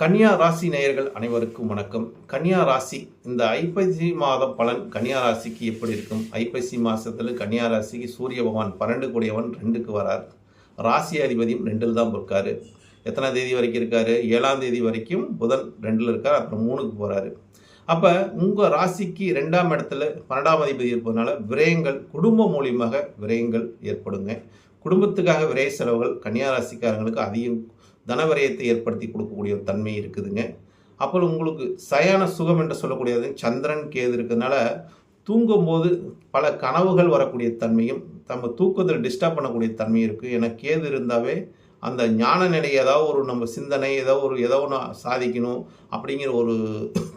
கன்னியா ராசி நேயர்கள் அனைவருக்கும் வணக்கம். கன்னியா ராசி இந்த ஐப்பசி மாத பலன் கன்னியா ராசிக்கு எப்படி இருக்கும்? ஐப்பசி மாதத்தில் கன்னியா ராசிக்கு சூரிய பகவான் பன்னெண்டு கூடியவன் ரெண்டுக்கு வரார். ராசி அதிபதியும் ரெண்டில் தான் இருக்காரு எத்தனாம் தேதி வரைக்கும் இருக்காரு? ஏழாம் தேதி வரைக்கும் புதன் ரெண்டில் இருக்கார் அப்புறம் மூணுக்கு போகிறாரு அப்போ உங்கள் ராசிக்கு ரெண்டாம் இடத்துல பன்னெண்டாம் அதிபதி இருப்பதனால விரயங்கள் குடும்பம் மூலியமாக விரயங்கள் ஏற்படுங்க. குடும்பத்துக்காக விரய செலவுகள் கன்னியா ராசிக்காரங்களுக்கு அதிகம் தனவரயத்தை ஏற்படுத்தி கொடுக்கக்கூடிய ஒரு தன்மை இருக்குதுங்க. அப்புறம் உங்களுக்கு சயான சுகம் என்று சொல்லக்கூடியது சந்திரன் கேது இருக்கிறதுனால தூங்கும்போது பல கனவுகள் வரக்கூடிய தன்மையும் நம்ம தூக்கத்தில் டிஸ்டர்ப் பண்ணக்கூடிய தன்மையும் இருக்குது ஏன்னா கேது இருந்தாவே அந்த ஞான நிலை ஏதாவது ஒரு நம்ம சிந்தனை ஏதோ ஒரு ஏதோ ஒன்று சாதிக்கணும் அப்படிங்கிற ஒரு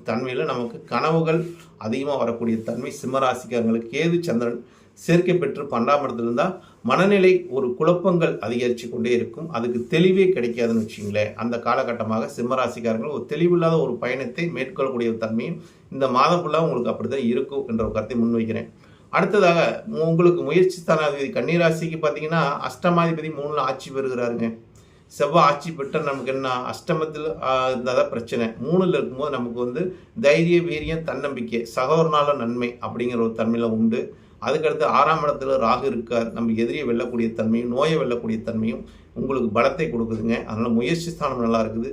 தன்மையில் நமக்கு கனவுகள் அதிகமாக வரக்கூடிய தன்மை சிம்மராசிக்காரங்களுக்கு கேது சந்திரன் சேர்க்கை பெற்று பன்னெண்டாம் இடத்துல இருந்தால் மனநிலை ஒரு குழப்பங்கள் அதிகரித்து கொண்டே இருக்கும். அதுக்கு தெளிவே கிடைக்காதுன்னு வச்சுங்களேன். அந்த காலகட்டமாக சிம்மராசிக்காரர்கள் ஒரு தெளிவில்லாத ஒரு பயணத்தை மேற்கொள்ளக்கூடிய ஒரு தன்மையும் இந்த மாதம் ஃபுல்லாக உங்களுக்கு அப்படி தான் இருக்கும் என்ற ஒரு கருத்தை முன்வைக்கிறேன். அடுத்ததாக உங்களுக்கு முயற்சி ஸ்தானாதிபதி கன்னிராசிக்கு பார்த்தீங்கன்னா அஷ்டமாதிபதி மூணில் ஆட்சி பெறுகிறாருங்க. செவ்வாய் ஆட்சி பெற்ற நமக்கு என்ன? அஷ்டமத்தில் இருந்தால் தான் பிரச்சனை. மூணில் இருக்கும்போது நமக்கு வந்து தைரிய வீரியம் தன்னம்பிக்கை சகோதரனால நன்மை அப்படிங்கிற ஒரு தன்மையில் உண்டு. அதுக்கடுத்து ஆறாம் இடத்துல ராகு இருக்கார். நம்ம எதிரியை வெல்லக்கூடிய தன்மையும் நோயை வெல்லக்கூடிய தன்மையும் உங்களுக்கு பலத்தை கொடுக்குதுங்க. அதனால் முயற்சி ஸ்தானம் நல்லா இருக்குது.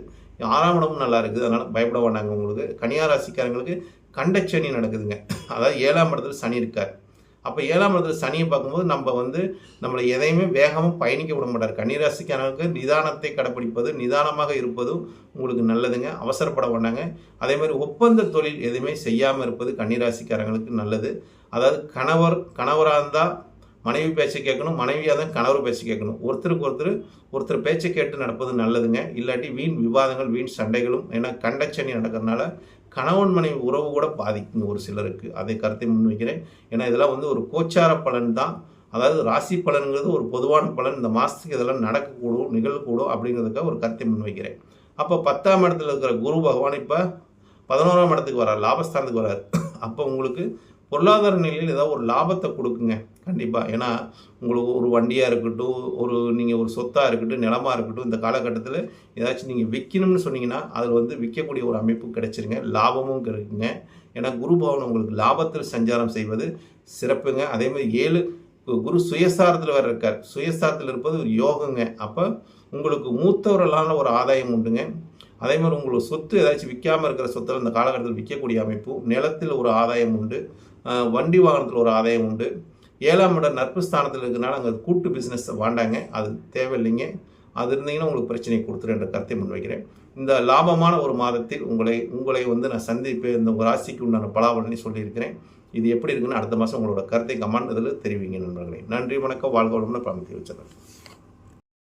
ஆறாம் இடமும் நல்லா இருக்குது. அதனால் பயப்பட வேண்டாங்க உங்களுக்கு. கன்னியா ராசிக்காரங்களுக்கு கண்டச்சனி நடக்குதுங்க. அதாவது ஏழாம் இடத்துல சனி இருக்கார். அப்போ ஏழாம் இடத்துல சனியை பார்க்கும்போது நம்ம வந்து நம்மளை எதையுமே வேகமாக பயணிக்க விட மாட்டார். கன்னிராசிக்காரங்களுக்கு நிதானத்தை கடைப்பிடிப்பது நிதானமாக இருப்பதும் உங்களுக்கு நல்லதுங்க. அவசரப்பட வேண்டாங்க. அதே மாதிரி ஒப்பந்த தொழில் எதுவுமே செய்யாமல் இருப்பது கன்னிராசிக்காரங்களுக்கு நல்லது. அதாவது கணவர் கணவராக இருந்தால் மனைவி பேச்சை கேட்கணும் மனைவியாக தான் கணவர் பேச்சு கேட்கணும். ஒருத்தருக்கு ஒருத்தர் ஒருத்தர் பேச்சை கேட்டு நடப்பது நல்லதுங்க. இல்லாட்டி வீண் விவாதங்கள் வீண் சண்டைகளும் ஏன்னா கண்டச்சனி நடக்கிறதுனால கணவன் மனைவி உறவு கூட பாதிக்குங்க ஒரு சிலருக்கு. அதை கருத்தை முன்வைக்கிறேன். ஏன்னா இதெல்லாம் வந்து ஒரு கோச்சார பலன் தான். அதாவது ராசி பலனுங்கிறது ஒரு பொதுவான பலன். இந்த மாதத்துக்கு இதெல்லாம் நடக்கக்கூடும் நிகழக்கூடும் அப்படிங்கிறதுக்காக ஒரு கருத்தை முன்வைக்கிறேன். அப்போ பத்தாம் இடத்துல இருக்கிற குரு பகவான் இப்போ பதினோராம் இடத்துக்கு வரார் லாபஸ்தானத்துக்கு வரார் அப்போ உங்களுக்கு பொருளாதார நிலையில் ஏதாவது ஒரு லாபத்தை கொடுக்குங்க. கண்டிப்பாக ஏன்னா உங்களுக்கு ஒரு வண்டியாக இருக்கட்டும் ஒரு நீங்கள் ஒரு சொத்தாக இருக்கட்டும் நிலமாக இருக்கட்டும் இந்த காலகட்டத்தில் ஏதாச்சும் நீங்கள் விற்கணும்னு சொன்னீங்கன்னா அதில் வந்து விற்கக்கூடிய ஒரு அமைப்பு கிடைச்சிருங்க. லாபமும் கிடைக்குங்க. ஏன்னா குரு பவன் உங்களுக்கு லாபத்தில் சஞ்சாரம் செய்வது சிறப்புங்க. அதே மாதிரி ஏழு குரு சுயசாரத்தில் வேறு இருக்கார். சுயசாரத்தில் இருப்பது ஒரு யோகங்க. அப்போ உங்களுக்கு மூத்தவர்களான ஒரு ஆதாயம் உண்டுங்க. அதே மாதிரி உங்களுக்கு சொத்து ஏதாச்சும் விற்காமல் இருக்கிற சொத்தில் இந்த காலகட்டத்தில் விற்கக்கூடிய அமைப்பு நிலத்தில் ஒரு ஆதாயம் உண்டு. வண்டி வாகனத்தில் ஒரு ஆதாயம் உண்டு. ஏழாம் இடம் நட்பு ஸ்தானத்தில் இருக்கிறனால அங்கே கூட்டு பிஸ்னஸ் வாண்டாங்க. அது தேவையில்லைங்க. அது இருந்தீங்கன்னா உங்களுக்கு பிரச்சனை கொடுத்துரு என்ற கருத்தை முன்வைக்கிறேன். இந்த லாபமான ஒரு மாதத்தில் உங்களை உங்களை வந்து நான் சந்திப்பு இந்த ராசிக்கு உண்டான பலாபலனை சொல்லியிருக்கிறேன். இது எப்படி இருக்குன்னு அடுத்த மாதம் உங்களோட கருத்தை கமெண்ட் தெரிவிங்க நண்பர்களே. நன்றி வணக்கம். வாழ்க வளமுடன் பரமத்தி வச்சிடறேன்